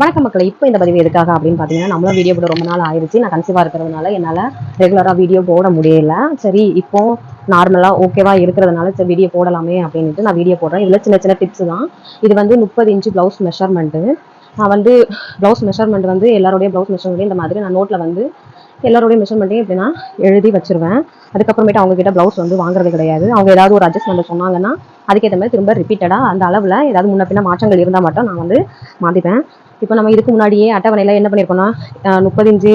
வணக்கம் மக்களை இப்போ இந்த பதிவு எதுக்காக அப்படின்னு பார்த்தீங்கன்னா நம்மளும் வீடியோ போட ரொம்ப நாள் ஆயிடுச்சு நான் கன்சீவாக இருக்கிறதுனால என்னால் ரெகுலராக வீடியோ போட முடியல. சரி இப்போ நார்மலாக ஓகேவா இருக்கிறதுனால சரி வீடியோ போடலாமே அப்படின்ட்டு நான் வீடியோ போடுறேன். இதில் சின்ன சின்ன டிப்ஸ் தான். இது வந்து முப்பது இன்ச்சு ப்ளவுஸ் மெஷர்மெண்ட்டு நான் வந்து ப்ளவுஸ் மெஷர்மெண்ட் வந்து எல்லாருடைய ப்ளவுஸ் மெஷர்மெண்ட் இந்த மாதிரி நான் நோட்டில் வந்து எல்லாருடைய மெஷர்மெண்ட்டையும் எப்படின்னா எழுதி வச்சிருவேன். அதுக்கப்புறமேட்டு அவங்க கிட்ட ப்ளவுஸ் வந்து வாங்குறது கிடையாது. அவங்க ஏதாவது ஒரு அட்ஜஸ்ட்மெண்ட் சொன்னாங்கன்னா அதுக்கேற்ற மாதிரி திரும்ப ரிப்பீட்டடாக அந்த அளவில் ஏதாவது முன்ன பின்ன மாற்றங்கள் இருந்தால் மட்டும் நான் வந்து மாற்றிப்பேன் இப்போ நம்ம இதுக்கு முன்னாடியே அட்டவணையில் என்ன பண்ணியிருக்கோம்னா முப்பத்தஞ்சு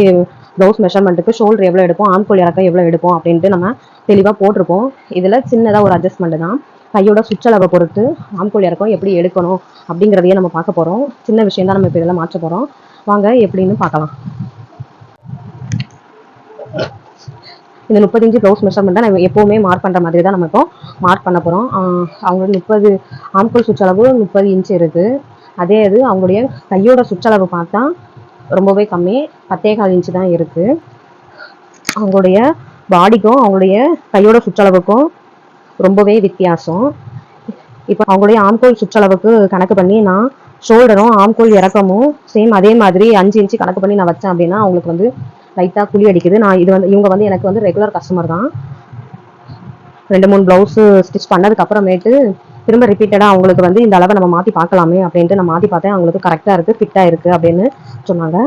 ப்ளவுஸ் மெஷர்மெண்ட்டுக்கு ஷோல்டர் எவ்வளோ எடுப்போம் ஆம்கோல் இறக்கம் எவ்வளோ எடுப்போம் அப்படின்ட்டு நம்ம தெளிவாக போட்டிருப்போம். இதில் சின்னதாக ஒரு அட்ஜஸ்ட்மெண்ட்டு தான். கையோட சுற்றளவை பொறுத்து ஆம்கோல் இறக்கம் எப்படி எடுக்கணும் அப்படிங்கிறதையே நம்ம பார்க்க போகிறோம் சின்ன விஷயம் தான் நம்ம இப்போ இதெல்லாம் மாற்ற போகிறோம் வாங்க எப்படின்னு பார்க்கலாம். இந்த முப்பது ப்ளவுஸ் மெஷர்மெண்ட் நம்ம எப்போவுமே மார்க் பண்ணுற மாதிரி தான் நம்ம இப்போ மார்க் பண்ண போகிறோம் அவங்களோட முப்பது ஆம்கோல் சுற்றளவு முப்பது இன்ச் இருக்குது அதே இது அவங்களுடைய கையோட சுற்றளவு பார்த்தா ரொம்பவே கம்மி. பத்தே கால் இன்ச்சு தான் இருக்குது அவங்களுடைய பாடிக்கும் அவங்களுடைய கையோட சுற்றளவுக்கும் ரொம்பவே வித்தியாசம். இப்போ அவங்களுடைய ஆம்கோல் சுற்றளவுக்கு கணக்கு பண்ணி நான் ஷோல்டரும் ஆம்கோல் இறக்கமும் சேம் அதே மாதிரி அஞ்சு இன்ச்சு கணக்கு பண்ணி நான் வச்சேன் அப்படின்னா அவங்களுக்கு வந்து லைட்டாக குழி அடிக்குது. நான் இது வந்து இவங்க வந்து எனக்கு வந்து ரெகுலர் கஸ்டமர் தான். ரெண்டு மூணு ப்ளவுஸு ஸ்டிச் பண்ணதுக்கு அப்புறமேட்டு திரும்ப ரிப்பீட்டடாக அவங்களுக்கு வந்து இந்த அளவை நம்ம மாற்றி பார்க்கலாமே அப்படின்ட்டு நான் மாற்றி பார்த்தேன். அவங்களுக்கு கரெக்டாக இருக்குது ஃபிட்டாக இருக்குது அப்படின்னு சொன்னாங்க.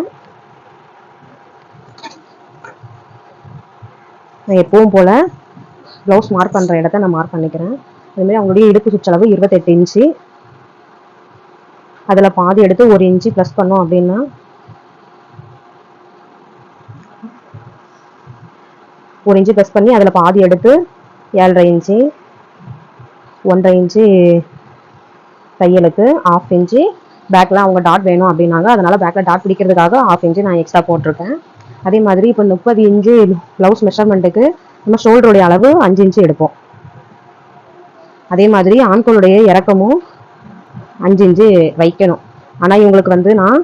நான் எப்பவும் போல் ப்ளவுஸ் மார்க் பண்ணுற இடத்த நான் மார்க் பண்ணிக்கிறேன். அதுமாரி அவங்களுடைய இடுப்பு சுற்றளவு இருபத்தெட்டு இன்ச்சு. அதில் பாதி எடுத்து ஒரு இன்ச்சு ப்ளஸ் பண்ணோம் அப்படின்னா ஒரு இன்ச்சு ப்ரெஸ் பண்ணி அதில் பாதி எடுத்து ஏழரை இன்ச்சு ஒன்றரை இன்ச்சு தையலுக்கு ஆஃப் இன்ச்சு பேக்கில் அவங்க டாட் வேணும் அப்படின்னாங்க. அதனால் பேக்கில் டாட் பிடிக்கிறதுக்காக ஆஃப் இன்ச்சு நான் எக்ஸ்ட்ரா போட்டிருக்கேன். அதே மாதிரி இப்போ முப்பது இன்ச்சு ப்ளவுஸ் மெஷர்மெண்ட்டுக்கு நம்ம ஷோல்டருடைய அளவு அஞ்சு இன்ச்சு எடுப்போம். அதே மாதிரி ஆண்களுடைய இறக்கமும் அஞ்சு இன்ச்சு வைக்கணும். ஆனால் இவங்களுக்கு வந்து நான்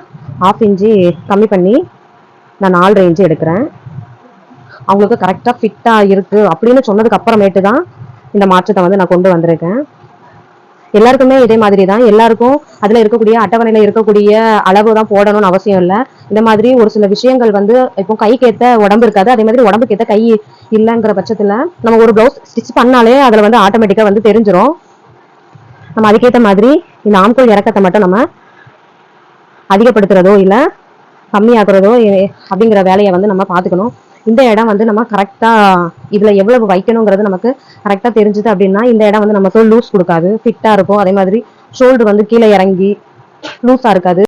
ஆஃப் இன்ச்சு கம்மி பண்ணி நான் நாலரை இன்ச்சு எடுக்கிறேன். அவங்களுக்கு கரெக்டாக ஃபிட்டாக இருக்குது அப்படின்னு சொன்னதுக்கு அப்புறமேட்டு தான் இந்த மாற்றத்தை வந்து நான் கொண்டு வந்திருக்கேன். எல்லாருக்குமே இதே மாதிரி தான். எல்லாருக்கும் அதில் இருக்கக்கூடிய அட்டவணையில் இருக்கக்கூடிய அளவு தான் போடணும்னு அவசியம் இல்லை. இந்த மாதிரி ஒரு சில விஷயங்கள் வந்து இப்போ கைக்கு ஏற்ற உடம்பு இருக்காது. அதே மாதிரி உடம்புக்கு ஏற்ற கை இல்லைங்கிற பட்சத்தில் நம்ம ஒரு ப்ளவுஸ் ஸ்டிச் பண்ணாலே அதில் வந்து ஆட்டோமேட்டிக்காக வந்து தெரிஞ்சிடும் நம்ம அதுக்கேற்ற மாதிரி இந்த ஆம்கோல் இறக்கத்தை மட்டும் நம்ம அதிகப்படுத்துறதோ இல்லை கம்மியாக்குறதோ அப்படிங்கிற வேலையை வந்து நம்ம பார்த்துக்கணும். இந்த இடம் வந்து நம்ம கரெக்டாக இதில் எவ்வளவு வைக்கணுங்கிறது நமக்கு கரெக்டாக தெரிஞ்சுது அப்படின்னா இந்த இடம் வந்து நமக்கு லூஸ் கொடுக்காது. ஃபிட்டாக இருக்கும். அதே மாதிரி ஷோல்டர் வந்து கீழே இறங்கி லூஸாக இருக்காது.